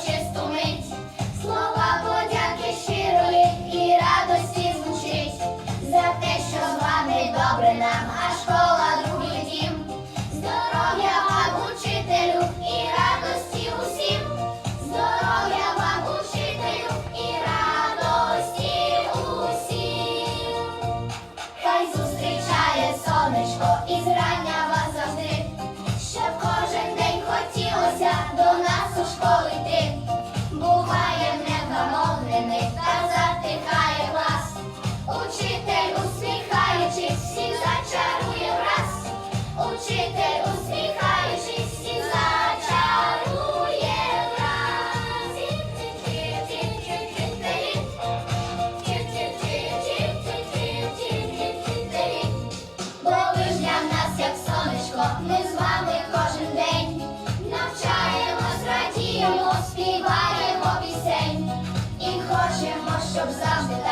урочисту мить, слова подяки щирої і радості звучить за те, що з вами добре нам. from Zambia.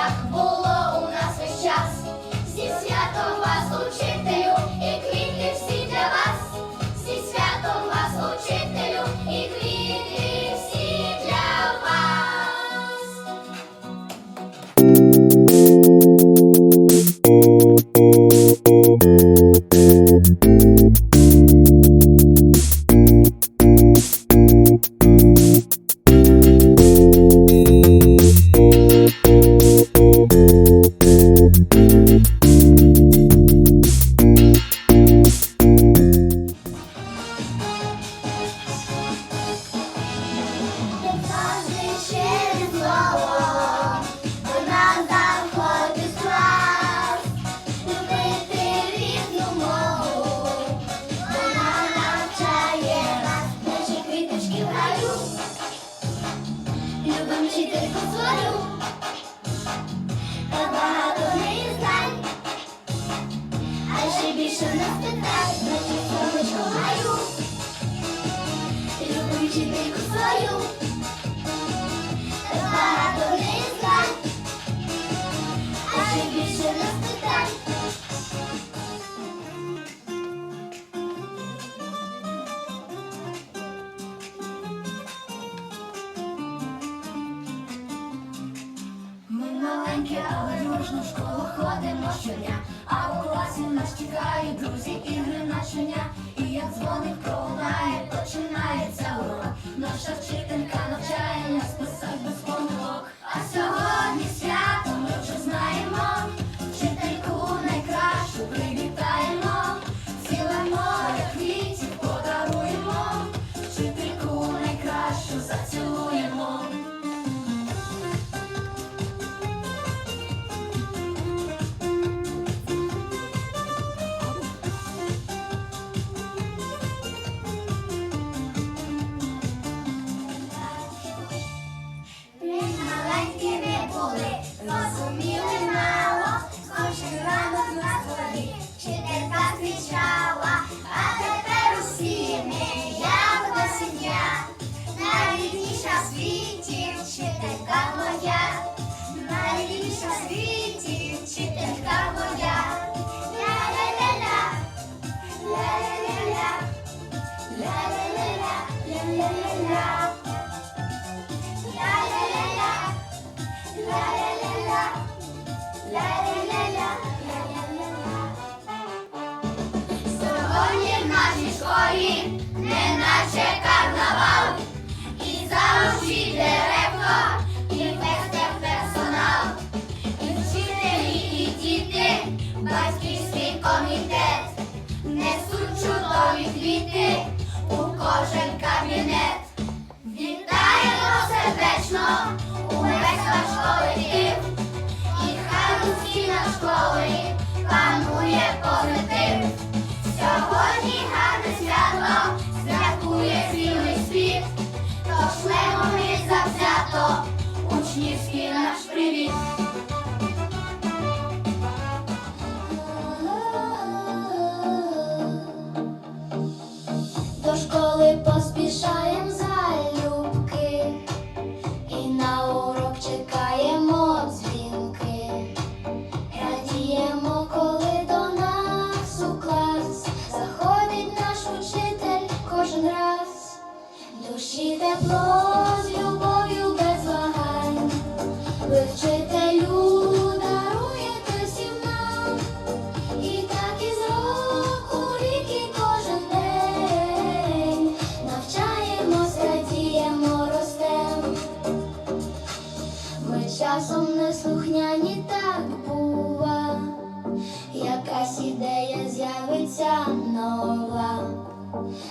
маленьке, але дружно в школу ходимо щодня. А у класі нас чекають друзі, ігри начення. І як дзвоник пролунає, починається урок. Наша вчителька навчає нас писати. más ще карнавал, і завжди директор, і весь персонал, і вчителі, і діти, батьківський комітет, несуть чудові квіти у кожен кабінет. Учнівський наш привіт. До школи поспішаємо залюбки і на урок чекаємо дзвінки. Радіємо, коли до нас у клас заходить наш учитель кожен раз, душі тепло. якась ідея з'явиться нова,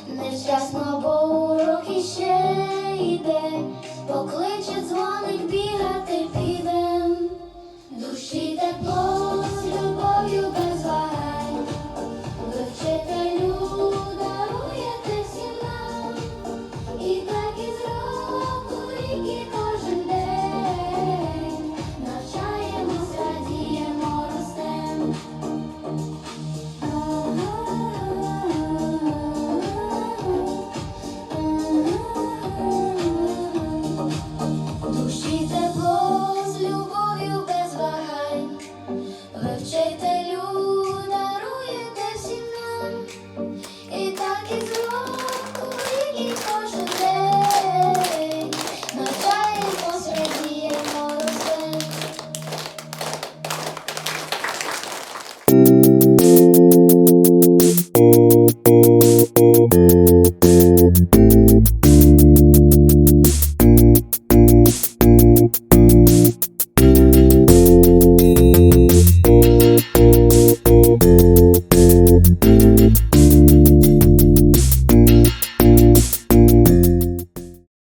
невчасно, бо урок іще йде, покличе дзвоник бігати підем, душі тепло.